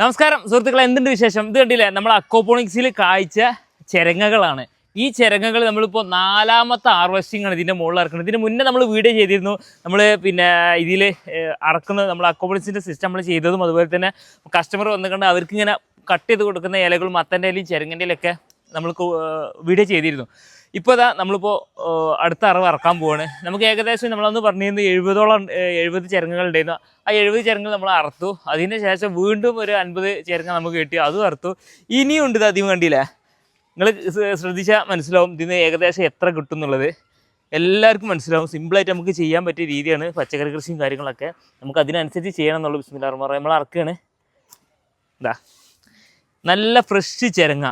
നമസ്കാരം സുഹൃത്തുക്കളെ എന്തുണ്ട് വിശേഷം? ഇത് കണ്ടില്ലേ നമ്മൾ അക്കോപോണിക്സിൽ കായ്ച്ച ചിരങ്ങകളാണ്. ഈ ചിരങ്ങകൾ നമ്മളിപ്പോൾ നാലാമത്തെ ഹാർവെസ്റ്റിംഗ് ആണ് ഇതിന്റെ മുകളിൽ ഇറക്കുന്നത്. ഇതിന് മുന്നേ നമ്മൾ വീഡിയോ ചെയ്തിരുന്നു. നമ്മൾ പിന്നെ ഇതിൽ അറക്കുന്നത് നമ്മൾ അക്കോപോണിക്സിന്റെ സിസ്റ്റം നമ്മൾ ചെയ്തതും അതുപോലെ തന്നെ കസ്റ്റമർ വന്നുകൊണ്ട് അവർക്ക് ഇങ്ങനെ കട്ട് ചെയ്ത് കൊടുക്കുന്ന ഇലകളും മത്തന്റെ ഇലയും ചിരങ്ങന്റെ ഇലയൊക്കെ നമ്മൾ വീഡിയോ ചെയ്തിരുന്നു. ഇപ്പോൾ ഇതാ നമ്മളിപ്പോൾ അടുത്ത അറിവ് ഇറക്കാൻ പോവാണ്. നമുക്ക് ഏകദേശം നമ്മളന്ന് പറഞ്ഞിരുന്നു എഴുപതോളം എഴുപത് ചിരങ്ങകൾ ഉണ്ടായിരുന്നു. ആ എഴുപത് ചിരങ്ങകൾ നമ്മൾ അറുത്തു. അതിന് ശേഷം വീണ്ടും ഒരു അൻപത് ചിരങ്ങ നമുക്ക് കിട്ടി. അതും അറുത്തു. ഇനിയും ഉണ്ട് ഇത് അധികം കണ്ടില്ലേ? നിങ്ങൾ ശ്രദ്ധിച്ചാൽ മനസ്സിലാവും ഇതിന് ഏകദേശം എത്ര കിട്ടും എന്നുള്ളത് എല്ലാവർക്കും മനസ്സിലാവും. സിമ്പിളായിട്ട് നമുക്ക് ചെയ്യാൻ പറ്റിയ രീതിയാണ് പച്ചക്കറി കൃഷിയും കാര്യങ്ങളൊക്കെ. നമുക്ക് അതിനനുസരിച്ച് ചെയ്യണം എന്നുള്ള ബിസ്മില്ല. നമ്മൾ ഇറക്കുകയാണ് ഇതാ നല്ല ഫ്രഷ് ചിരങ്ങ.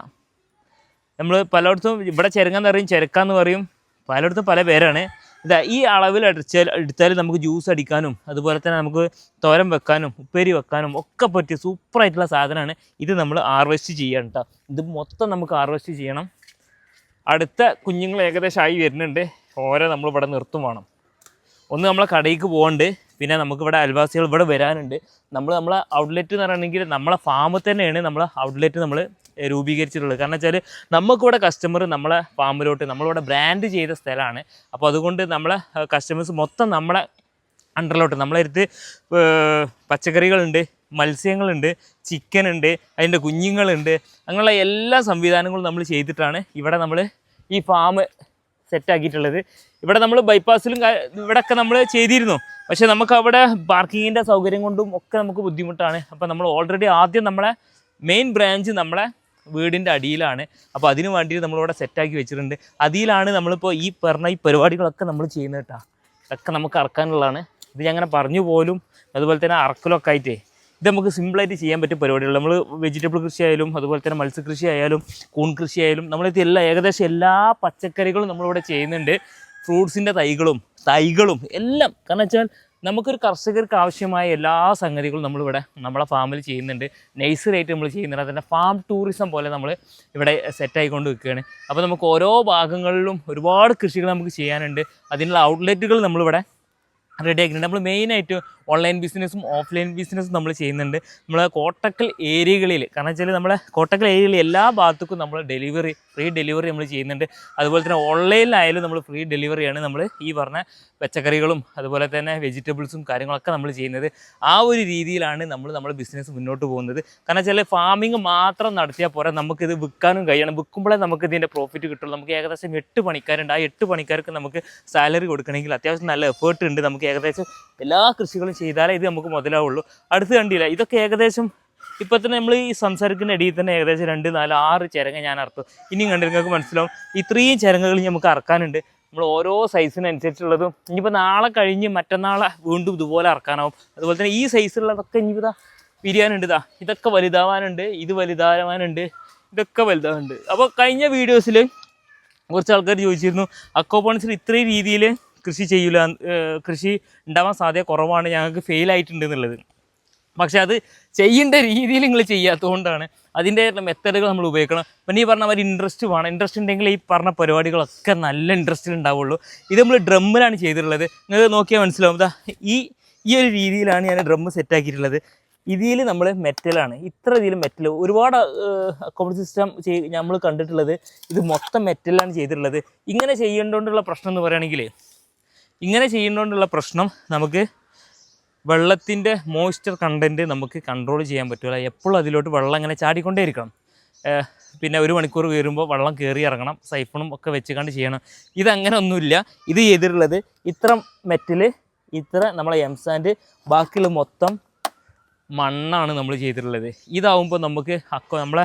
നമ്മൾ പലയിടത്തും ഇവിടെ ചിരങ്ങ എന്ന് പറയും ചെരക്കാന്ന് പറയും. പലയിടത്തും പല പേരാണ്. ഇതാ ഈ അളവിൽ അടിച്ചാൽ എടുത്താൽ നമുക്ക് ജ്യൂസ് അടിക്കാനും അതുപോലെ തന്നെ നമുക്ക് തോരൻ വെക്കാനും ഉപ്പേരി വെക്കാനും ഒക്കെ പറ്റിയ സൂപ്പറായിട്ടുള്ള സാധനമാണ്. ഇത് നമ്മൾ ഹാർവെസ്റ്റ് ചെയ്യണം കേട്ടോ ഇത് മൊത്തം നമുക്ക് ഹാർവെസ്റ്റ് ചെയ്യണം. അടുത്ത കുഞ്ഞുങ്ങൾ ഏകദേശം ആയി വരുന്നുണ്ട്. ഓരോ നമ്മൾ ഇവിടെ നിർത്തും വേണം. ഒന്ന് നമ്മളെ കടയിലേക്ക് പോകണ്ട് പിന്നെ നമുക്കിവിടെ അയൽവാസികൾ ഇവിടെ വരാനുണ്ട്. നമ്മൾ നമ്മളെ ഔട്ട്ലെറ്റ് എന്ന് പറയുകയാണെങ്കിൽ നമ്മളെ ഫാമിൽ തന്നെയാണ് നമ്മളെ ഔട്ട്ലെറ്റ് നമ്മൾ രൂപീകരിച്ചിട്ടുള്ളത്. കാരണം വെച്ചാൽ നമുക്കിവിടെ കസ്റ്റമർ നമ്മളെ ഫാമിലോട്ട് നമ്മളിവിടെ ബ്രാൻഡ് ചെയ്ത സ്ഥലമാണ്. അപ്പോൾ അതുകൊണ്ട് നമ്മളെ കസ്റ്റമേഴ്സ് മൊത്തം നമ്മളെ അണ്ടറിലോട്ട് നമ്മളെ അടുത്ത് പച്ചക്കറികളുണ്ട് മത്സ്യങ്ങളുണ്ട് ചിക്കൻ ഉണ്ട് അതിന്റെ കുഞ്ഞുങ്ങളുണ്ട്. അങ്ങനെയുള്ള എല്ലാ സംവിധാനങ്ങളും നമ്മൾ ചെയ്തിട്ടാണ് ഇവിടെ നമ്മൾ ഈ ഫാം സെറ്റാക്കിയിട്ടുള്ളത് ഇവിടെ നമ്മൾ ബൈപ്പാസിലും ഇവിടെ ഇവിടെയൊക്കെ നമ്മൾ ചെയ്തിരുന്നു. പക്ഷേ നമുക്ക് അവിടെ പാർക്കിങ്ങിന്റെ സൗകര്യം കൊണ്ടും ഒക്കെ നമുക്ക് ബുദ്ധിമുട്ടാണ്. അപ്പോൾ നമ്മൾ ഓൾറെഡി ആദ്യം നമ്മളെ മെയിൻ ബ്രാഞ്ച് നമ്മളെ വീടിന്റെ അടിയിലാണ്. അപ്പോൾ അതിന് വേണ്ടിയിട്ട് നമ്മളിവിടെ സെറ്റാക്കി വെച്ചിട്ടുണ്ട്. അതിലാണ് നമ്മളിപ്പോൾ ഈ പറഞ്ഞ ഈ പരിപാടികളൊക്കെ നമ്മൾ ചെയ്യുന്നത് കേട്ടോ. ഇതൊക്കെ നമുക്ക് അറക്കാനുള്ളതാണ്. ഇത് ഞാൻ അങ്ങനെ പറഞ്ഞു പോലും അതുപോലെ തന്നെ അറക്കലൊക്കെ ആയിട്ടേ ഇത് നമുക്ക് സിമ്പിളായിട്ട് ചെയ്യാൻ പറ്റിയ പരിപാടികൾ നമ്മൾ വെജിറ്റബിൾ കൃഷി ആയാലും അതുപോലെ തന്നെ മത്സ്യകൃഷി ആയാലും കൂൺ കൃഷി ആയാലും നമ്മളിത് എല്ലാ ഏകദേശം എല്ലാ പച്ചക്കറികളും നമ്മളിവിടെ ചെയ്യുന്നുണ്ട്. ഫ്രൂട്ട്സിന്റെ തൈകളും തൈകളും എല്ലാം. കാരണം വെച്ചാൽ നമുക്കൊരു കർഷകർക്ക് ആവശ്യമായ എല്ലാ സംഗതികളും നമ്മളിവിടെ നമ്മളെ ഫാമിൽ ചെയ്യുന്നുണ്ട്. നഴ്സറിയായിട്ട് നമ്മൾ ചെയ്യുന്നുണ്ട്. അതിന്റെ ഫാം ടൂറിസം പോലെ നമ്മൾ ഇവിടെ സെറ്റായിക്കൊണ്ട് വെക്കുകയാണ് അപ്പോൾ നമുക്ക് ഓരോ ഭാഗങ്ങളിലും ഒരുപാട് കൃഷികൾ നമുക്ക് ചെയ്യാനുണ്ട്. അതിനുള്ള ഔട്ട്ലെറ്റുകൾ നമ്മളിവിടെ റെഡി ആക്കിയിട്ടുണ്ട്. നമ്മൾ മെയിനായിട്ട് ഓൺലൈൻ ബിസിനസ്സും ഓഫ്ലൈൻ ബിസിനസ്സും നമ്മൾ ചെയ്യുന്നുണ്ട്. നമ്മൾ കോട്ടക്കൽ ഏരിയകളിൽ കാരണം വെച്ചാൽ നമ്മളെ കോട്ടക്കൽ ഏരിയയിൽ എല്ലാ ഭാഗത്തേക്കും നമ്മൾ ഡെലിവറി ഫ്രീ ഡെലിവറി നമ്മൾ ചെയ്യുന്നുണ്ട്. അതുപോലെ തന്നെ ഓൺലൈനിലായാലും നമ്മൾ ഫ്രീ ഡെലിവറിയാണ് നമ്മൾ ഈ പറഞ്ഞ പച്ചക്കറികളും അതുപോലെ തന്നെ വെജിറ്റബിൾസും കാര്യങ്ങളൊക്കെ നമ്മൾ ചെയ്യുന്നത്. ആ ഒരു രീതിയിലാണ് നമ്മൾ നമ്മുടെ ബിസിനസ് മുന്നോട്ട് പോകുന്നത്. കാരണം വെച്ചാൽ ഫാമിംഗ് മാത്രം നടത്തിയാൽ പോരാ നമുക്കിത് വിൽക്കാനും കഴിയണം. വിൽക്കുമ്പോഴേ നമുക്ക് ഇതിന്റെ പ്രോഫിറ്റ് കിട്ടുള്ളൂ. നമുക്ക് ഏകദേശം എട്ട് പണിക്കാരുണ്ട്. ആ എട്ട് പണിക്കാർക്ക് നമുക്ക് സാലറി കൊടുക്കണമെങ്കിൽ അത്യാവശ്യം നല്ല എഫേർട്ട് ഉണ്ട്. നമുക്ക് ഏകദേശം എല്ലാ കൃഷികളും ചെയ്താലേ ഇത് നമുക്ക് മുതലാവുള്ളൂ. അടുത്ത് കണ്ടില്ല? ഇതൊക്കെ ഏകദേശം ഇപ്പം തന്നെ നമ്മൾ ഈ സംസാരിക്കുന്ന ഇടയിൽ തന്നെ ഏകദേശം രണ്ട് നാല് ആറ് ചിരങ്ങ ഞാൻ അറുത്തു. ഇനിയും കണ്ടു നിങ്ങൾക്ക് മനസ്സിലാവും. ഇത്രയും ചിരങ്ങകൾ നമുക്ക് അറക്കാനുണ്ട്. നമ്മൾ ഓരോ സൈസിനനുസരിച്ചുള്ളതും ഇനിയിപ്പോൾ നാളെ കഴിഞ്ഞ് മറ്റന്നാളെ വീണ്ടും ഇതുപോലെ അറക്കാനാവും. അതുപോലെ തന്നെ ഈ സൈസിലുള്ളതൊക്കെ ഇനിയിപ്പോൾ ഇതാ പിരിയാനുണ്ട് ഇതാ. ഇതൊക്കെ വലുതാവാനുണ്ട് ഇത് വലുതാവാനുണ്ട് ഇതൊക്കെ വലുതാവുന്നുണ്ട് അപ്പോൾ കഴിഞ്ഞ വീഡിയോസിൽ കുറച്ച് ആൾക്കാർ ചോദിച്ചിരുന്നു അക്കോപോണിക്സിൽ ഇത്രയും രീതിയിൽ കൃഷി ചെയ്യില്ല കൃഷി ഉണ്ടാവാൻ സാധ്യത കുറവാണ് ഞങ്ങൾക്ക് ഫെയിൽ ആയിട്ടുണ്ട് എന്നുള്ളത്. പക്ഷെ അത് ചെയ്യേണ്ട രീതിയിൽ നിങ്ങൾ ചെയ്യാത്തതുകൊണ്ടാണ് അതിന്റെ മെത്തഡുകൾ നമ്മൾ ഉപയോഗിക്കണം. പിന്നെ ഈ പറഞ്ഞ ഒരു ഇൻട്രസ്റ്റ് വേണം. ഇൻട്രസ്റ്റ് ഉണ്ടെങ്കിൽ ഈ പറഞ്ഞ പരിപാടികളൊക്കെ നല്ല ഇൻട്രസ്റ്റിൽ ഉണ്ടാവുള്ളൂ. ഇത് നമ്മൾ ഡ്രമ്മിലാണ് ചെയ്തിട്ടുള്ളത്. നിങ്ങൾ നോക്കിയാൽ മനസ്സിലാവും. ഇതാ ഈ ഈ ഒരു രീതിയിലാണ് ഞാൻ ഡ്രമ്മ് സെറ്റാക്കിയിട്ടുള്ളത് ഇതിൽ നമ്മൾ മെറ്റലാണ് ഇത്ര ഇതിൽ മെറ്റൽ ഒരുപാട് അക്കോമഡേഷൻ സിസ്റ്റം നമ്മൾ കണ്ടിട്ടുള്ളത് ഇത് മൊത്തം മെറ്റലാണ് ചെയ്തിട്ടുള്ളത്. ഇങ്ങനെ ചെയ്യേണ്ടതുകൊണ്ടുള്ള പ്രശ്നം എന്ന് പറയുകയാണെങ്കിൽ ഇങ്ങനെ ചെയ്യുന്നതുകൊണ്ടുള്ള പ്രശ്നം നമുക്ക് വെള്ളത്തിന്റെ മോയ്സ്ചർ കണ്ടന്റ് നമുക്ക് കൺട്രോൾ ചെയ്യാൻ പറ്റില്ല എപ്പോഴും അതിലോട്ട് വെള്ളം ഇങ്ങനെ ചാടിക്കൊണ്ടേ ഇരിക്കണം പിന്നെ ഒരു മണിക്കൂർ കയറുമ്പോൾ വെള്ളം കയറി ഇറങ്ങണം സൈഫണും ഒക്കെ വെച്ച് കണ്ട് ചെയ്യണം. ഇതങ്ങനെ ഒന്നുമില്ല ഇത് ചെയ്തിട്ടുള്ളത് ഇത്ര മെറ്റൽ ഇത്ര നമ്മളെ എം സാൻഡ് ബാക്കിയുള്ള മൊത്തം മണ്ണാണ് നമ്മൾ ചെയ്തിട്ടുള്ളത്. ഇതാവുമ്പോൾ നമുക്ക് അക്കോ നമ്മളെ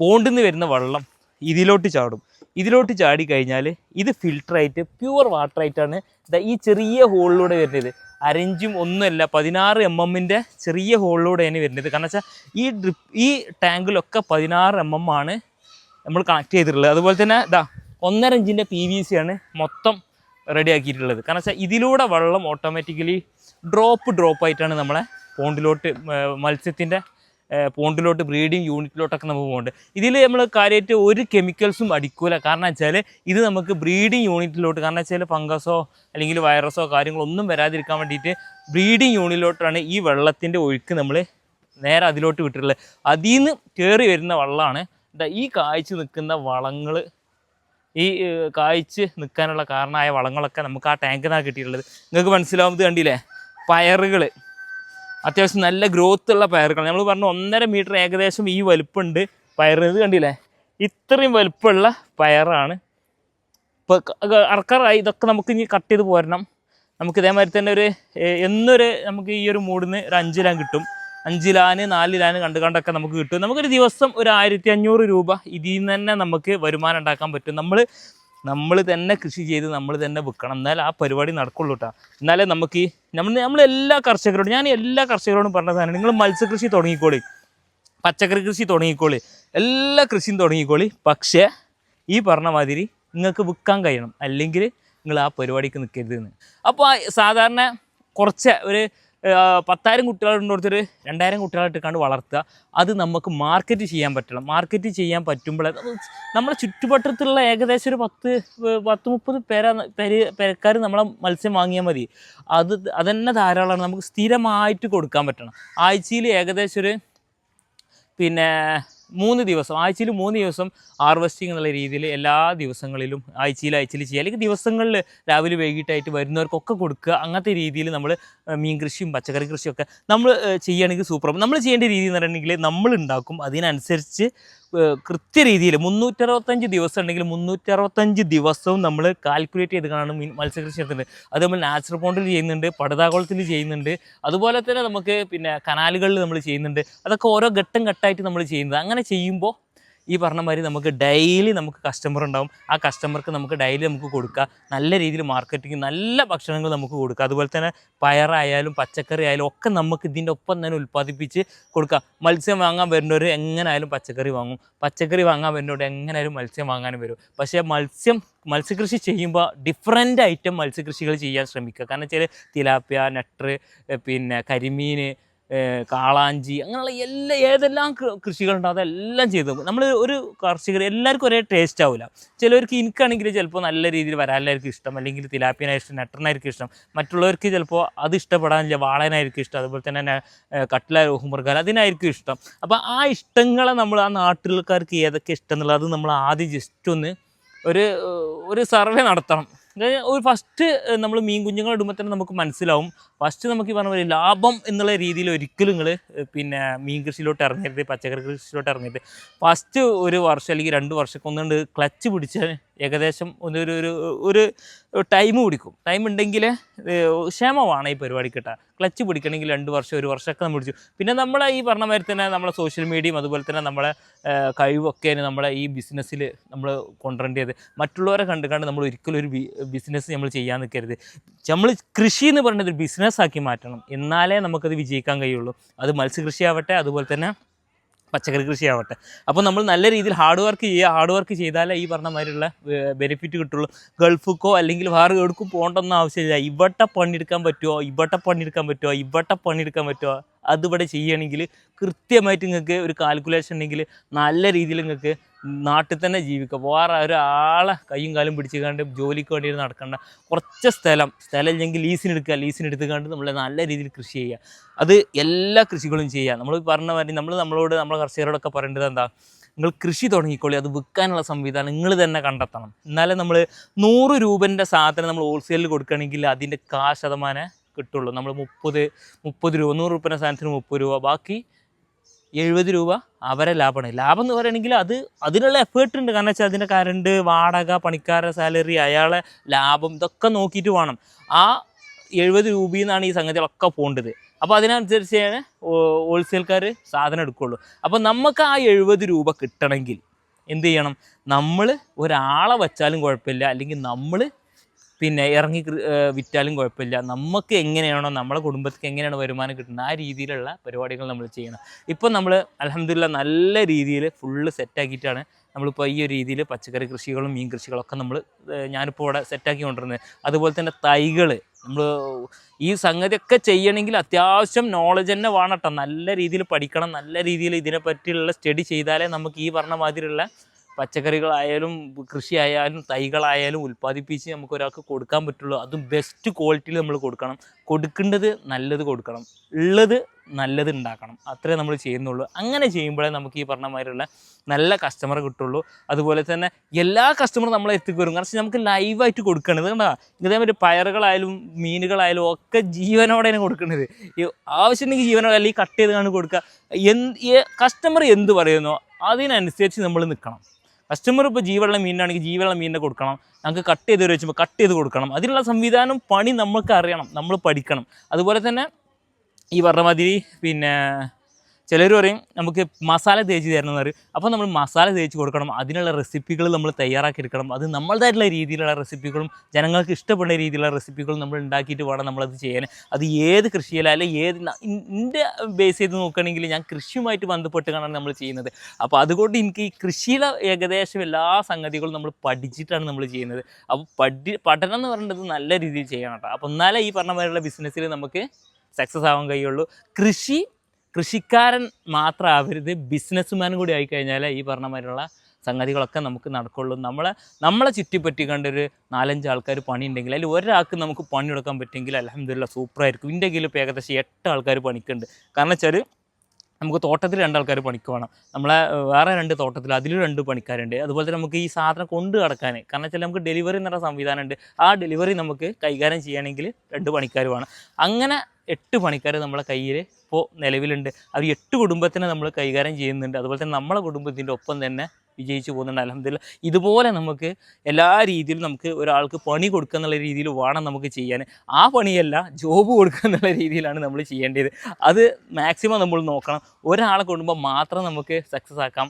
പോണ്ടിൽ നിന്ന് വരുന്ന വെള്ളം ഇതിലോട്ട് ചാടും. ഇതിലോട്ട് ചാടി കഴിഞ്ഞാൽ ഇത് ഫിൽട്ടറായിട്ട് പ്യുവർ വാട്ടറായിട്ടാണ് ഈ ചെറിയ ഹോളിലൂടെ വരുന്നത്. അരഞ്ചും ഒന്നുമല്ല പതിനാറ് എം എമ്മിന്റെ ചെറിയ ഹോളിലൂടെയാണ് വരുന്നത്. കാരണം വെച്ചാൽ ഈ ഡ്രിപ്പ് ഈ ടാങ്കിലൊക്കെ പതിനാറ് എം എം ആണ് നമ്മൾ കണക്ട് ചെയ്തിട്ടുള്ളത്. അതുപോലെ തന്നെ ഇതാ ഒന്നര ഇഞ്ചിന്റെ പി വി സി ആണ് മൊത്തം റെഡിയാക്കിയിട്ടുള്ളത് കാരണം വെച്ചാൽ ഇതിലൂടെ വെള്ളം ഓട്ടോമാറ്റിക്കലി ഡ്രോപ്പ് ഡ്രോപ്പ് ആയിട്ടാണ് നമ്മളെ പോണ്ടിലോട്ട് മത്സ്യത്തിന്റെ പോണ്ടിലോട്ട് ബ്രീഡിങ് യൂണിറ്റിലോട്ടൊക്കെ നമുക്ക് പോകുന്നുണ്ട് ഇതിൽ നമ്മൾ കാര്യമായിട്ട് ഒരു കെമിക്കൽസും അടിക്കൂല. കാരണം വെച്ചാൽ ഇത് നമുക്ക് ബ്രീഡിങ് യൂണിറ്റിലോട്ട് കാരണം വെച്ചാൽ ഫംഗസോ അല്ലെങ്കിൽ വൈറസോ കാര്യങ്ങളൊന്നും വരാതിരിക്കാൻ വേണ്ടിയിട്ട് ബ്രീഡിങ് യൂണിറ്റിലോട്ടാണ് ഈ വെള്ളത്തിന്റെ ഒഴുക്ക് നമ്മൾ നേരെ അതിലോട്ട് വിട്ടിട്ടുള്ളത്. അതിൽ നിന്ന് കയറി വരുന്ന വള്ളമാണ് ഈ കായ്ച്ച് നിൽക്കുന്ന വളങ്ങൾ ഈ കായ്ച്ച് നിൽക്കാനുള്ള കാരണമായ വളങ്ങളൊക്കെ നമുക്ക് ആ ടാങ്കിൽ ടാങ്കിനാണ് കിട്ടിയിട്ടുള്ളത്. നിങ്ങൾക്ക് മനസ്സിലാവുന്നത് കണ്ടില്ലേ? പയറുകൾ അത്യാവശ്യം നല്ല ഗ്രോത്ത് ഉള്ള പയറുകൾ നമ്മൾ പറഞ്ഞു ഒന്നര മീറ്റർ ഏകദേശം ഈ വലുപ്പമുണ്ട് പയർ ഇത് കണ്ടില്ലേ? ഇത്രയും വലുപ്പമുള്ള പയറാണ്. ഇപ്പോൾ അറക്കാറായി. ഇതൊക്കെ നമുക്ക് ഇനി കട്ട് ചെയ്ത് പോരണം. നമുക്ക് ഇതേമാതിരി തന്നെ ഒരു എന്നൊരു നമുക്ക് ഈ ഒരു മൂടിന് ഒരു അഞ്ച് ലാൻ കിട്ടും. അഞ്ച് ലാന് നാല് ലാന് കണ്ട് കണ്ടൊക്കെ നമുക്ക് കിട്ടും. നമുക്കൊരു ദിവസം ഒരു ആയിരത്തി അഞ്ഞൂറ് രൂപ ഇതിൽ നിന്ന് തന്നെ നമുക്ക് വരുമാനം ഉണ്ടാക്കാൻ പറ്റും. നമ്മൾ നമ്മൾ തന്നെ കൃഷി ചെയ്ത് നമ്മൾ തന്നെ വിൽക്കണം എന്നാലേ ആ പരിപാടി നടക്കുള്ളൂ കേട്ടോ എന്നാലേ നമുക്ക് ഈ നമ്മൾ നമ്മൾ എല്ലാ കർഷകരോടും ഞാൻ എല്ലാ കർഷകരോടും പറഞ്ഞ സാധനം നിങ്ങൾ മത്സ്യകൃഷി തുടങ്ങിക്കോളി. പച്ചക്കറി കൃഷി തുടങ്ങിക്കോളി. എല്ലാ കൃഷിയും തുടങ്ങിക്കോളി. പക്ഷേ ഈ പറഞ്ഞ മാതിരി നിങ്ങൾക്ക് വിൽക്കാൻ കഴിയണം. അല്ലെങ്കിൽ നിങ്ങൾ ആ പരിപാടിക്ക് നിൽക്കരുത് എന്ന്. അപ്പോൾ സാധാരണ കുറച്ച് ഒരു ആ, കുട്ടികളുണ്ട് കുട്ടികളുണ്ടൊരു രണ്ടായിരം കുട്ടികളായിട്ട് കണ്ട് വളർത്തുക. അത് നമുക്ക് മാർക്കറ്റ് ചെയ്യാൻ പറ്റണം. മാർക്കറ്റ് ചെയ്യാൻ പറ്റുമ്പോൾ നമ്മുടെ ചുറ്റുവട്ടത്തുള്ള ഏകദേശം ഒരു പത്ത് പത്ത് മുപ്പത് പേര പേര് പേരക്കാർ നമ്മളെ മത്സ്യം വാങ്ങിയാൽ മതി. അത് അതന്നെ ധാരാളമാണ്. നമുക്ക് സ്ഥിരമായിട്ട് കൊടുക്കാൻ പറ്റണം. ആഴ്ചയിൽ ഏകദേശം ഒരു പിന്നെ മൂന്ന് ദിവസം. ആഴ്ചയിൽ മൂന്ന് ദിവസം ഹാർവെസ്റ്റിംഗ് എന്നുള്ള രീതിയിൽ എല്ലാ ദിവസങ്ങളിലും ആഴ്ചയിൽ ആഴ്ചയിൽ ചെയ്യുക. അല്ലെങ്കിൽ ദിവസങ്ങളിൽ രാവിലെ വൈകിട്ടായിട്ട് വരുന്നവർക്കൊക്കെ കൊടുക്കുക. അങ്ങനത്തെ രീതിയിൽ നമ്മൾ മീൻ കൃഷിയും പച്ചക്കറി കൃഷിയും ഒക്കെ നമ്മൾ ചെയ്യുകയാണെങ്കിൽ സൂപ്പർ നമ്മൾ ചെയ്യേണ്ട രീതി എന്ന് പറയുകയാണെങ്കിൽ നമ്മൾ ഉണ്ടാക്കും. അതിനനുസരിച്ച് കൃത്യ രീതിയിൽ മുന്നൂറ്ററുപത്തഞ്ച് ദിവസം ഉണ്ടെങ്കിൽ മുന്നൂറ്ററുപത്തഞ്ച് ദിവസവും നമ്മൾ കാൽക്കുലേറ്റ് ചെയ്ത് കാണും മീൻ മത്സ്യകൃഷി അത് നമ്മൾ നാച്ചുറൽ പോണ്ടിൽ ചെയ്യുന്നുണ്ട് പടുതാകുളത്തിൽ ചെയ്യുന്നുണ്ട്. അതുപോലെ തന്നെ നമുക്ക് പിന്നെ കനാലുകളിൽ നമ്മൾ ചെയ്യുന്നുണ്ട്. അതൊക്കെ ഓരോ ഘട്ടം ഘട്ടമായിട്ട് നമ്മൾ ചെയ്യുന്നത്. അങ്ങനെ ചെയ്യുമ്പോൾ ഈ പറഞ്ഞ മാതിരി നമുക്ക് ഡെയിലി നമുക്ക് കസ്റ്റമർ ഉണ്ടാവും. ആ കസ്റ്റമർക്ക് നമുക്ക് ഡെയിലി നമുക്ക് കൊടുക്കുക നല്ല രീതിയിൽ മാർക്കറ്റിംഗ് നല്ല ഭക്ഷണങ്ങൾ നമുക്ക് കൊടുക്കുക അതുപോലെ തന്നെ പയറായാലും പച്ചക്കറി ആയാലും ഒക്കെ നമുക്ക് ഇതിന്റെ ഒപ്പം തന്നെ ഉൽപ്പാദിപ്പിച്ച് കൊടുക്കുക മത്സ്യം വാങ്ങാൻ വരുന്നവർ എങ്ങനെയായാലും പച്ചക്കറി വാങ്ങും. പച്ചക്കറി വാങ്ങാൻ വരുന്നവർ എങ്ങനെയായാലും മത്സ്യം വാങ്ങാനും വരും. പക്ഷേ മത്സ്യം മത്സ്യകൃഷി ചെയ്യുമ്പോൾ ഡിഫറെന്റ് ഐറ്റം മത്സ്യകൃഷികൾ ചെയ്യാൻ ശ്രമിക്കുക. കാരണം വെച്ചാൽ തിലാപ്പിയ നട്ടർ പിന്നെ കരിമീൻ കാളാഞ്ചി അങ്ങനെയുള്ള എല്ലാ ഏതെല്ലാം കൃഷികളുണ്ടോ അതെല്ലാം ചെയ്ത്. നമ്മൾ ഒരു കർഷകർ എല്ലാവർക്കും ഒരേ ടേസ്റ്റ് ആവില്ല ചിലവർക്ക് എനിക്കാണെങ്കിൽ ചിലപ്പോൾ നല്ല രീതിയിൽ വരാലായിരിക്കും ഇഷ്ടം. അല്ലെങ്കിൽ തിലാപ്പിയനായിരിക്കും ഇഷ്ടം നെട്ടറിനായിരിക്കും ഇഷ്ടം. മറ്റുള്ളവർക്ക് ചിലപ്പോൾ അത് ഇഷ്ടപ്പെടാനില്ല. വാളനായിരിക്കും ഇഷ്ടം. അതുപോലെ തന്നെ കട്ടില ഹുമർഗാൽ അതിനായിരിക്കും ഇഷ്ടം. അപ്പോൾ ആ ഇഷ്ടങ്ങളെ നമ്മൾ ആ നാട്ടിൽക്കാർക്ക് ഏതൊക്കെ ഇഷ്ടം എന്നുള്ളത് നമ്മൾ ആദ്യം ജസ്റ്റ് ഒന്ന് ഒരു ഒരു സർവേ നടത്തണം. ഒരു ഫസ്റ്റ് നമ്മൾ മീൻ കുഞ്ഞുങ്ങൾ ഇടുമ്പോൾ തന്നെ നമുക്ക് മനസ്സിലാവും. ഫസ്റ്റ് നമുക്ക് പറഞ്ഞ പോലെ ലാഭം എന്നുള്ള രീതിയിൽ ഒരിക്കലും നിങ്ങൾ പിന്നെ മീൻ കൃഷിയിലോട്ട് ഇറങ്ങരുത് പച്ചക്കറി കൃഷിയിലോട്ട് ഇറങ്ങരുത്. ഫസ്റ്റ് ഒരു വർഷം അല്ലെങ്കിൽ രണ്ട് വർഷമൊക്കെ ഒന്നുകൊണ്ട് ക്ലച്ച് പിടിച്ച് ഏകദേശം ഒന്നൊരു ഒരു ഒരു ടൈം പിടിക്കും. ടൈം ഉണ്ടെങ്കിൽ ക്ഷേമമാണ് ഈ പരിപാടി കിട്ടുക ക്ലച്ച് പിടിക്കണമെങ്കിൽ രണ്ട് വർഷം ഒരു വർഷമൊക്കെ നമ്മൾ പിടിച്ചു. പിന്നെ നമ്മളെ ഈ പറഞ്ഞ മാതിരി തന്നെ നമ്മളെ സോഷ്യൽ മീഡിയയും അതുപോലെ തന്നെ നമ്മളെ ഏഹ് കഴിവൊക്കെ നമ്മളെ ഈ ബിസിനസ്സിൽ നമ്മൾ കൊണ്ടുവരേണ്ടത് മറ്റുള്ളവരെ കണ്ട് കണ്ട് നമ്മൾ ഒരിക്കലും ഒരു ബിസിനസ് നമ്മൾ ചെയ്യാൻ നിൽക്കരുത്. നമ്മൾ കൃഷി എന്ന് പറയുന്നത് ഒരു ബിസിനസ്സാക്കി മാറ്റണം. എന്നാലേ നമുക്കത് വിജയിക്കാൻ കഴിയുള്ളൂ. അത് മത്സ്യകൃഷി ആവട്ടെ അതുപോലെ തന്നെ പച്ചക്കറി കൃഷി ആവട്ടെ അപ്പോൾ നമ്മൾ നല്ല രീതിയിൽ ഹാർഡ് വർക്ക് ചെയ്യുക ഹാർഡ് വർക്ക് ചെയ്താലേ ഈ പറഞ്ഞ മാതിരിയുള്ള ബെനിഫിറ്റ് കിട്ടുള്ളൂ. ഗൾഫിക്കോ അല്ലെങ്കിൽ വേറെ എവിടേക്കും പോകേണ്ടൊന്നും ആവശ്യമില്ല. ഇവിടെ പണിയെടുക്കാൻ പറ്റുമോ ഇവിടെ പണിയെടുക്കാൻ പറ്റുമോ ഇവിടെ പണിയെടുക്കാൻ പറ്റുമോ അതിവിടെ ചെയ്യുകയാണെങ്കിൽ കൃത്യമായിട്ട് നിങ്ങൾക്ക് ഒരു കാൽക്കുലേഷൻ ഉണ്ടെങ്കിൽ നല്ല രീതിയിൽ നിങ്ങൾക്ക് നാട്ടിൽ തന്നെ ജീവിക്കുക. വേറെ ഒരാളെ കൈയും കാലും പിടിച്ചുകൊണ്ട് ജോലിക്ക് വേണ്ടി നടക്കേണ്ട കുറച്ച് സ്ഥലം സ്ഥലം ഇല്ലെങ്കിൽ ലീസിന് എടുക്കുക ലീസിന് എടുത്ത് കണ്ട് നമ്മൾ നല്ല രീതിയിൽ കൃഷി ചെയ്യുക. അത് എല്ലാ കൃഷികളും ചെയ്യുക. നമ്മൾ പറഞ്ഞ മാതിരി നമ്മൾ നമ്മളോട് നമ്മളെ കർഷകരോടൊക്കെ പറയേണ്ടത് എന്താ? നിങ്ങൾ കൃഷി തുടങ്ങിക്കോളി അത് വിൽക്കാനുള്ള സംവിധാനം നിങ്ങൾ തന്നെ കണ്ടെത്തണം. എന്നാലേ നമ്മൾ നൂറ് രൂപന്റെ സാധനം നമ്മൾ ഹോൾസെയിലിൽ കൊടുക്കുകയാണെങ്കിൽ അതിന്റെ കാ ശതമാനം കിട്ടുള്ളൂ. നമ്മൾ മുപ്പത് മുപ്പത് രൂപ നൂറ് രൂപേന്റെ സാധനത്തിന് മുപ്പത് രൂപ. ബാക്കി എഴുപത് രൂപ അവരെ ലാഭമാണ്. ലാഭം എന്ന് പറയുകയാണെങ്കിൽ അത് അതിനുള്ള എഫേർട്ട് ഉണ്ട്. കാരണം വെച്ചാൽ അതിന്റെ കറണ്ട് വാടക പണിക്കാരുടെ സാലറി അയാളെ ലാഭം ഇതൊക്കെ നോക്കിയിട്ട് വേണം. ആ എഴുപത് രൂപയിൽ നിന്നാണ് ഈ സംഗതികളൊക്കെ പോകേണ്ടത്. അപ്പോൾ അതിനനുസരിച്ചാണ് ഹോൾസെയിൽക്കാർ സാധനം എടുക്കുള്ളൂ. അപ്പോൾ നമുക്ക് ആ എഴുപത് രൂപ കിട്ടണമെങ്കിൽ എന്ത് ചെയ്യണം? നമ്മൾ ഒരാളെ വച്ചാലും കുഴപ്പമില്ല. അല്ലെങ്കിൽ നമ്മൾ പിന്നെ ഇറങ്ങി വിറ്റാലും കുഴപ്പമില്ല. നമുക്ക് എങ്ങനെയാണോ നമ്മുടെ കുടുംബത്തിന് എങ്ങനെയാണ് വരുമാനം കിട്ടുന്നത് ആ രീതിയിലുള്ള പരിപാടികൾ നമ്മൾ ചെയ്യണം ഇപ്പം നമ്മൾ അലഹമില്ല നല്ല രീതിയിൽ ഫുള്ള് സെറ്റാക്കിയിട്ടാണ് നമ്മളിപ്പോൾ ഈ ഒരു രീതിയിൽ പച്ചക്കറി കൃഷികളും മീൻ കൃഷികളൊക്കെ നമ്മൾ ഞാനിപ്പോൾ ഇവിടെ സെറ്റാക്കി കൊണ്ടിരുന്നത്. അതുപോലെ തന്നെ തൈകൾ നമ്മൾ ഈ സംഗതിയൊക്കെ ചെയ്യണമെങ്കിൽ അത്യാവശ്യം നോളജ് തന്നെ വേണം നല്ല രീതിയിൽ പഠിക്കണം നല്ല രീതിയിൽ ഇതിനെ പറ്റിയുള്ള സ്റ്റഡി ചെയ്താലേ നമുക്ക് ഈ പറഞ്ഞ മാതിരിയുള്ള പച്ചക്കറികളായാലും കൃഷിയായാലും തൈകളായാലും ഉൽപ്പാദിപ്പിച്ച് നമുക്ക് ഒരാൾക്ക് കൊടുക്കാൻ പറ്റുള്ളൂ. അതും ബെസ്റ്റ് ക്വാളിറ്റിയിൽ നമ്മൾ കൊടുക്കണം. കൊടുക്കേണ്ടത് നല്ലത് കൊടുക്കണം. ഉള്ളത് നല്ലത് ഉണ്ടാക്കണം അത്രേ നമ്മൾ ചെയ്യുന്നുള്ളൂ. അങ്ങനെ ചെയ്യുമ്പോഴേ നമുക്ക് ഈ പറഞ്ഞമാതിരിയുള്ള നല്ല കസ്റ്റമർ കിട്ടുള്ളൂ. അതുപോലെ തന്നെ എല്ലാ കസ്റ്റമറും നമ്മളെ എത്തിക്ക് വരും. കാരണം നമുക്ക് ലൈവായിട്ട് കൊടുക്കണത് കണ്ടാ? ഇതേമാതിരി പയറുകളായാലും മീനുകളായാലും ഒക്കെ ജീവനോടെയാണ് കൊടുക്കുന്നത് ഈ ആവശ്യമുണ്ടെങ്കിൽ ജീവനോടെ അല്ലെങ്കിൽ കട്ട് ചെയ്ത് കാണാൻ കൊടുക്കുക എന്ത് കസ്റ്റമർ എന്ത് പറയുന്നോ അതിനനുസരിച്ച് നമ്മൾ നിൽക്കണം കസ്റ്റമർ ഇപ്പോൾ ജീവനുള്ള മീനാണെങ്കിൽ ജീവനുള്ള മീനിനെ കൊടുക്കണം. നമുക്ക് കട്ട് ചെയ്ത് വെച്ചുമ്പോൾ കട്ട് ചെയ്ത് കൊടുക്കണം. അതിനുള്ള സംവിധാനം പണി നമ്മൾക്ക് അറിയണം. നമ്മൾ പഠിക്കണം. അതുപോലെ തന്നെ ഈ പറഞ്ഞ മാതിരി പിന്നെ ചിലർ പറയും നമുക്ക് മസാല തേച്ച് തരണം എന്ന് പറയും. അപ്പോൾ നമ്മൾ മസാല തേച്ച് കൊടുക്കണം. അതിനുള്ള റെസിപ്പികൾ നമ്മൾ തയ്യാറാക്കി എടുക്കണം. അത് നമ്മളുടേതായിട്ടുള്ള രീതിയിലുള്ള റെസിപ്പികളും ജനങ്ങൾക്ക് ഇഷ്ടപ്പെടുന്ന രീതിയിലുള്ള റെസിപ്പികളും നമ്മൾ ഉണ്ടാക്കിയിട്ട് വേണം നമ്മളത് ചെയ്യാൻ. അത് ഏത് കൃഷിയിലും അല്ലെങ്കിൽ ഏത് എന്റെ ബേസ് ചെയ്ത് നോക്കുകയാണെങ്കിൽ ഞാൻ കൃഷിയുമായിട്ട് ബന്ധപ്പെട്ട് കാണാൻ നമ്മൾ ചെയ്യുന്നത്. അപ്പോൾ അതുകൊണ്ട് എനിക്ക് ഈ കൃഷിയിലെ ഏകദേശം എല്ലാ സംഗതികളും നമ്മൾ പഠിച്ചിട്ടാണ് നമ്മൾ ചെയ്യുന്നത്. അപ്പോൾ പഠി പഠനം എന്ന് പറയുന്നത് നല്ല രീതിയിൽ ചെയ്യണം കേട്ടോ. അപ്പോൾ എന്നാലേ ഈ പറഞ്ഞ മാതിരിയുള്ള ബിസിനസ്സിൽ നമുക്ക് സക്സസ് ആവാൻ കഴിയുള്ളൂ. കൃഷി കൃഷിക്കാരൻ മാത്രമാവരുത് ബിസിനസ്മാൻ കൂടി ആയിക്കഴിഞ്ഞാൽ ഈ പറഞ്ഞ മാതിരിയുള്ള സംഗതികളൊക്കെ നമുക്ക് നടക്കുള്ളൂ. നമ്മളെ നമ്മളെ ചുറ്റിപ്പറ്റി കണ്ടൊരു നാലഞ്ച് ആൾക്കാർ പണി ഉണ്ടെങ്കിൽ അതിൽ ഒരാൾക്ക് നമുക്ക് പണി കൊടുക്കാൻ പറ്റുമെങ്കിൽ അലഹമില്ല സൂപ്പറായിരിക്കും ഇതിന്റെ ഇപ്പോൾ ഏകദേശം എട്ട് ആൾക്കാർ പണിക്കുണ്ട് കാരണം വെച്ചാൽ നമുക്ക് തോട്ടത്തിൽ രണ്ടാൾക്കാർ പണിക്ക് വേണം നമ്മളെ വേറെ രണ്ട് തോട്ടത്തിൽ അതിൽ രണ്ട് പണിക്കാരുണ്ട്. അതുപോലെ തന്നെ നമുക്ക് ഈ സാധനം കൊണ്ട് കടക്കാൻ കാരണം വെച്ചാൽ നമുക്ക് ഡെലിവറി എന്ന് പറഞ്ഞ സംവിധാനം ഉണ്ട്. ആ ഡെലിവറി നമുക്ക് കൈകാര്യം ചെയ്യണമെങ്കിൽ രണ്ട് പണിക്കാർ വേണം. അങ്ങനെ എട്ട് പണിക്കാർ നമ്മളെ കയ്യിൽ ഇപ്പോൾ നിലവിലുണ്ട്. അവർ എട്ട് കുടുംബത്തിനെ നമ്മൾ കൈകാര്യം ചെയ്യുന്നുണ്ട്. അതുപോലെ തന്നെ നമ്മളെ കുടുംബത്തിന്റെ ഒപ്പം തന്നെ വിജയിച്ചു പോകുന്നുണ്ട്. അലഹമില്ല ഇതുപോലെ നമുക്ക് എല്ലാ രീതിയിലും നമുക്ക് ഒരാൾക്ക് പണി കൊടുക്കുക എന്നുള്ള രീതിയിൽ വേണം നമുക്ക് ചെയ്യാൻ. ആ പണിയല്ല ജോബ് കൊടുക്കുക എന്നുള്ള രീതിയിലാണ് നമ്മൾ ചെയ്യേണ്ടത്. അത് മാക്സിമം നമ്മൾ നോക്കണം. ഒരാളെ കൊണ്ടുമ്പോൾ മാത്രം നമുക്ക് സക്സസ് ആക്കാം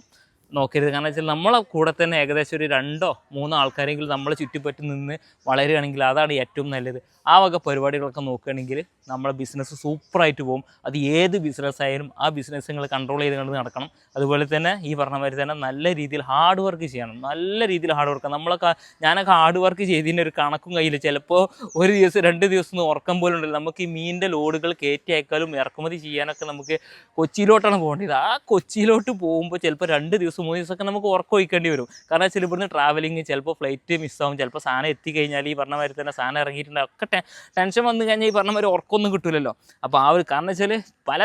നോക്കരുത്. കാരണം വെച്ചാൽ നമ്മളെ കൂടെ തന്നെ ഏകദേശം ഒരു രണ്ടോ മൂന്നോ ആൾക്കാരെങ്കിലും നമ്മളെ ചുറ്റിപ്പറ്റി നിന്ന് വളരുകയാണെങ്കിൽ അതാണ് ഏറ്റവും നല്ലത്. ആ വക പരിപാടികളൊക്കെ നോക്കുകയാണെങ്കിൽ നമ്മുടെ ബിസിനസ് സൂപ്പറായിട്ട് പോകും. അത് ഏത് ബിസിനസ് ആയാലും ആ ബിസിനസ് നിങ്ങൾ കൺട്രോൾ ചെയ്ത് കണ്ട് നടക്കണം. അതുപോലെ തന്നെ ഈ പറഞ്ഞ മാതിരി തന്നെ നല്ല രീതിയിൽ ഹാർഡ് വർക്ക് ചെയ്യണം. നല്ല രീതിയിൽ ഹാർഡ് വർക്ക് നമ്മളൊക്കെ ഞാനൊക്കെ ഹാർഡ് വർക്ക് ചെയ്തതിന്റെ ഒരു കണക്കും കയ്യിൽ ചിലപ്പോൾ ഒരു ദിവസം രണ്ട് ദിവസം ഉറക്കം പോലും ഉണ്ടല്ലോ. നമുക്ക് ഈ മീനിന്റെ ലോഡുകൾ കയറ്റി അയക്കാലും ഇറക്കുമതി ചെയ്യാനൊക്കെ നമുക്ക് കൊച്ചിയിലോട്ടാണ് പോകേണ്ടത്. ആ കൊച്ചിയിലോട്ട് പോകുമ്പോൾ ചിലപ്പോൾ രണ്ട് ദിവസം മൂന്ന് ദിവസമൊക്കെ നമുക്ക് ഉറക്കം ഒഴിക്കേണ്ടി വരും. കാരണം ചിലപ്പോൾ ഇവിടുന്ന് ട്രാവലിങ് ചിലപ്പോൾ ഫ്ലൈറ്റ് മിസ്സാവും ചിലപ്പോൾ സാധനം എത്തിക്കഴിഞ്ഞാൽ ഈ പറഞ്ഞ മാതിരി തന്നെ സാധനം ഇറങ്ങിയിട്ടുണ്ടെങ്കിൽ ഒക്കെ ടെൻഷൻ വന്നു കഴിഞ്ഞാൽ ഈ പറഞ്ഞ മാതിരി ഉറക്കമൊന്നും കിട്ടില്ലല്ലോ അപ്പോൾ ആ ഒരു കാരണം വെച്ചാൽ പല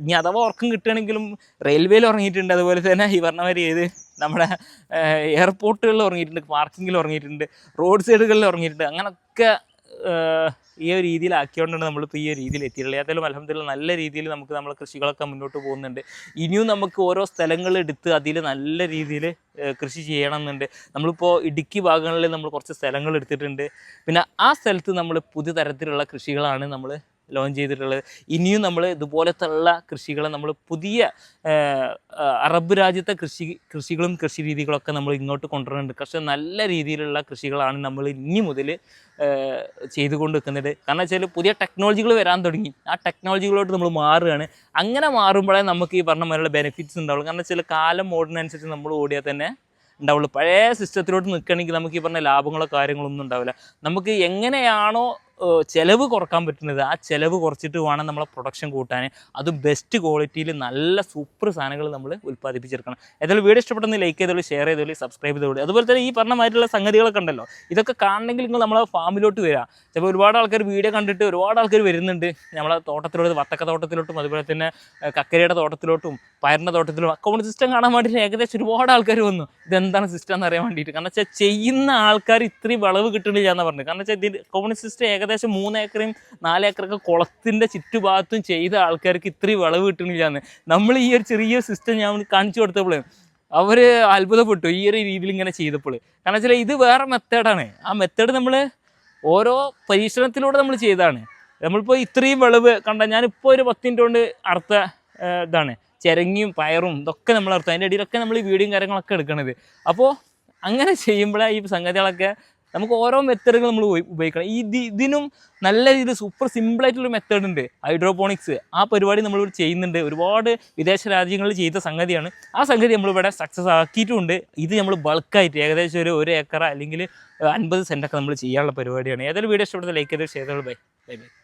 ഇനി അഥവാ ഉറക്കം കിട്ടുകയാണെങ്കിലും റെയിൽവേയിൽ ഉറങ്ങിയിട്ടുണ്ട്. അതുപോലെ തന്നെ ഈ പറഞ്ഞ മാതിരി ഏത് നമ്മുടെ എയർപോർട്ടുകളിൽ ഉറങ്ങിയിട്ടുണ്ട് പാർക്കിങ്ങിൽ ഉറങ്ങിയിട്ടുണ്ട് റോഡ് സൈഡുകളിൽ ഉറങ്ങിയിട്ടുണ്ട് അങ്ങനെയൊക്കെ ഈ ഒരു രീതിയിലാക്കിയോണ്ടാണ് നമ്മളിപ്പോൾ ഈ ഒരു രീതിയിൽ എത്തിയിട്ടുള്ളത്. ഏതായാലും അലഹമ്മദില്ല നല്ല രീതിയിൽ നമുക്ക് നമ്മളെ കൃഷികളൊക്കെ മുന്നോട്ട് പോകുന്നുണ്ട്. ഇനിയും നമുക്ക് ഓരോ സ്ഥലങ്ങൾ എടുത്ത് അതിൽ നല്ല രീതിയിൽ കൃഷി ചെയ്യണം എന്നുണ്ട് നമ്മളിപ്പോൾ ഇടുക്കി ഭാഗങ്ങളിൽ നമ്മൾ കുറച്ച് സ്ഥലങ്ങൾ എടുത്തിട്ടുണ്ട്. പിന്നെ ആ സ്ഥലത്ത് നമ്മൾ പുതിയ തരത്തിലുള്ള കൃഷികളാണ് നമ്മൾ ലോഞ്ച് ചെയ്തിട്ടുള്ളത്. ഇനിയും നമ്മൾ ഇതുപോലത്തുള്ള കൃഷികളെ നമ്മൾ പുതിയ അറബ് രാജ്യത്തെ കൃഷി കൃഷികളും കൃഷി രീതികളൊക്കെ നമ്മൾ ഇങ്ങോട്ട് കൊണ്ടുവരുന്നുണ്ട്. പക്ഷേ നല്ല രീതിയിലുള്ള കൃഷികളാണ് നമ്മൾ ഇനി മുതൽ ചെയ്തുകൊണ്ട് നിൽക്കുന്നത് കാരണം വെച്ചാൽ പുതിയ ടെക്നോളജികൾ വരാൻ തുടങ്ങി. ആ ടെക്നോളജികളോട്ട് നമ്മൾ മാറുകയാണ്. അങ്ങനെ മാറുമ്പോഴേ നമുക്ക് ഈ പറഞ്ഞ പോലെയുള്ള ബെനിഫിറ്റ്സ് ഉണ്ടാവുള്ളൂ. കാരണം വെച്ചാൽ കാലം ഓടുന്നതനുസരിച്ച് നമ്മൾ ഓടിയാൽ തന്നെ ഉണ്ടാവുള്ളൂ. പഴയ സിസ്റ്റത്തിലോട്ട് നിൽക്കുകയാണെങ്കിൽ നമുക്ക് ഈ പറഞ്ഞ ലാഭങ്ങളോ കാര്യങ്ങളൊന്നും ഉണ്ടാവില്ല. നമുക്ക് എങ്ങനെയാണോ ചെലവ് കുറയ്ക്കാൻ പറ്റുന്നത് ആ ചിലവ് കുറച്ചിട്ട് വേണം നമ്മളെ പ്രൊഡക്ഷൻ കൂട്ടാൻ. അത് ബെസ്റ്റ് ക്വാളിറ്റിയിൽ നല്ല സൂപ്പർ സാധനങ്ങൾ നമ്മൾ ഉൽപ്പാദിപ്പിച്ചെടുക്കണം. ഏതായാലും വീഡിയോ ഇഷ്ടപ്പെട്ടെന്ന് ലൈക്ക് ചെയ്തോളൂ ഷെയർ ചെയ്തോളൂ സബ്സ്ക്രൈബ് ചെയ്തോളൂ. അതുപോലെ തന്നെ ഈ പറഞ്ഞ മാതിരിയുള്ള സംഗതികളൊക്കെ ഉണ്ടല്ലോ. ഇതൊക്കെ കാണണമെങ്കിൽ നിങ്ങൾ നമ്മളെ ഫാമിലോട്ട് വരിക ചിലപ്പോൾ ഒരുപാട് ആൾക്കാർ വീഡിയോ കണ്ടിട്ട് ഒരുപാട് ആൾക്കാർ വരുന്നുണ്ട്. നമ്മളെ തോട്ടത്തിലോട്ട് വത്തക്ക തോട്ടത്തിലോട്ടും അതുപോലെ തന്നെ കക്കരിയുടെ കക്കരയുടെ തോട്ടത്തിലോട്ടും പയറിന്റെ തോട്ടത്തിലും അക്കൗണ്ട് സിസ്റ്റം കാണാൻ വേണ്ടിയിട്ട് ഏകദേശം ഒരുപാട് ആൾക്കാർ വന്നു. ഇതെന്താണ് സിസ്റ്റം എന്ന് അറിയാൻ വേണ്ടിയിട്ട്. കാരണം വെച്ചാൽ ചെയ്യുന്ന ആൾക്കാർ ഇത്രയും വളവ് കിട്ടുന്നില്ല എന്ന് പറഞ്ഞു കാരണം വെച്ചാൽ ഇതിൽ അക്കൗണ്ട് സിസ്റ്റം ഏകദേശം മൂന്ന് ഏക്കറും നാല് ഏക്കറൊക്കെ കുളത്തിന്റെ ചുറ്റുഭാഗത്തും ചെയ്ത ആൾക്കാർക്ക് ഇത്രയും വിളവ് കിട്ടണില്ല എന്ന് നമ്മൾ ഈ ഒരു ചെറിയ സിസ്റ്റം ഞാൻ കാണിച്ചു കൊടുത്തപ്പോൾ അവർ അത്ഭുതപ്പെട്ടു ഈ ഒരു രീതിയിൽ ഇങ്ങനെ ചെയ്തപ്പോൾ കാരണം വെച്ചാൽ ഇത് വേറെ മെത്തേഡാണ് ആ മെത്തേഡ് നമ്മൾ ഓരോ പരീക്ഷണത്തിലൂടെ നമ്മൾ ചെയ്തതാണ് നമ്മളിപ്പോൾ ഇത്രയും വിളവ് കണ്ട ഞാനിപ്പോൾ ഒരു പത്ത് മിനിറ്റ് കൊണ്ട് അടുത്ത ഇതാണ്. ചിരങ്ങിയും പയറും ഇതൊക്കെ നമ്മൾ അർത്ഥം അതിന്റെ ഇടയിലൊക്കെ നമ്മൾ ഈ വീടും കാര്യങ്ങളൊക്കെ എടുക്കണത്. അപ്പോൾ അങ്ങനെ ചെയ്യുമ്പോഴാണ് ഈ സംഗതികളൊക്കെ നമുക്ക് ഓരോ മെത്തേഡുകൾ നമ്മൾ ഉപയോഗിക്കണം. ഇത് ഇതിനും നല്ല രീതിയിൽ സൂപ്പർ സിമ്പിളായിട്ടുള്ള മെത്തേഡ് ഉണ്ട്. ഹൈഡ്രോപോണിക്സ് ആ പരിപാടി നമ്മളിവിടെ ചെയ്യുന്നുണ്ട്. ഒരുപാട് വിദേശ രാജ്യങ്ങളിൽ ചെയ്ത സംഗതിയാണ്. ആ സംഗതി നമ്മളിവിടെ സക്സസ് ആക്കിയിട്ടുണ്ട്. ഇത് നമ്മൾ ബൾക്കായിട്ട് ഏകദേശം ഒരു ഒരു ഏക്കറ അല്ലെങ്കിൽ അൻപത് സെന്റൊക്കെ നമ്മൾ ചെയ്യാനുള്ള പരിപാടിയാണ്. ഏതൊരു വീഡിയോ ഇഷ്ടപ്പെടുന്ന ലൈക്ക് ചെയ്ത് ഷെയർ ബൈ ബൈ ബൈ